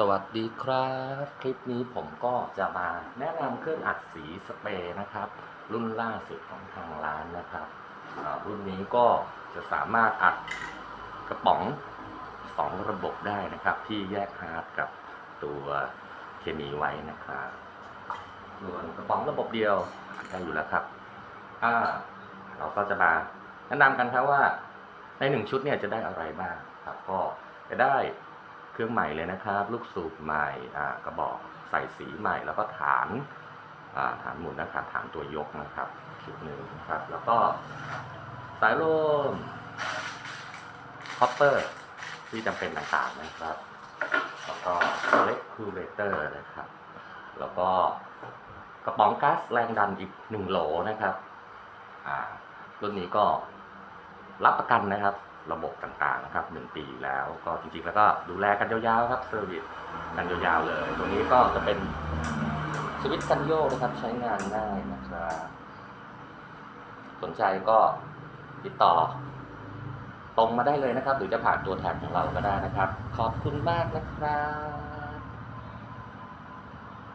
สวัสดีครับ คลิปนี้ผมก็จะมาแนะนำเครื่องอัดสีสเปรย์นะครับ รุ่นล่าสุดของทางร้านนะครับรุ่นนี้ก็จะสามารถอัดกระป๋องสองระบบได้นะครับ ที่แยกฮาร์ดกับตัวเคมีไว้นะครับส่วนกระป๋องระบบเดียวได้อยู่แล้วครับเราก็จะมาแนะนำกันครับว่าในหนึ่งชุดเนี่ยจะได้อะไรบ้างครับก็จะได้ เครื่องใหม่เลยนะครับ ลูกสูบใหม่กระบอกใส่สีใหม่ แล้วก็ฐานฐานหมุนนะครับฐานตัวยกนะครับชุดหนึ่งนะครับ แล้วก็สายลมคอปเปอร์ที่จำเป็นต่างๆนะครับ แล้วก็เล็กคูลเลเตอร์นะครับ แล้วก็กระป๋องก๊าซแรงดันอีกหนึ่งโหลนะครับอ่ารุ่นนี้ก็รับประกันนะครับ ระบบต่างๆนะครับหนึ่งปีอยู่แล้ว ก็จริงๆแล้วก็ดูแลกันยาวๆครับเซอร์วิสกันยาวๆเลยตรงนี้ก็จะเป็นสวิตช์กันโยกนะครับใช้งานง่ายนะครับสนใจก็ติดต่อ ตรงมาได้เลยนะครับ หรือจะผ่านตัวแทนของเราก็ได้นะครับ ขอบคุณมากนะครับ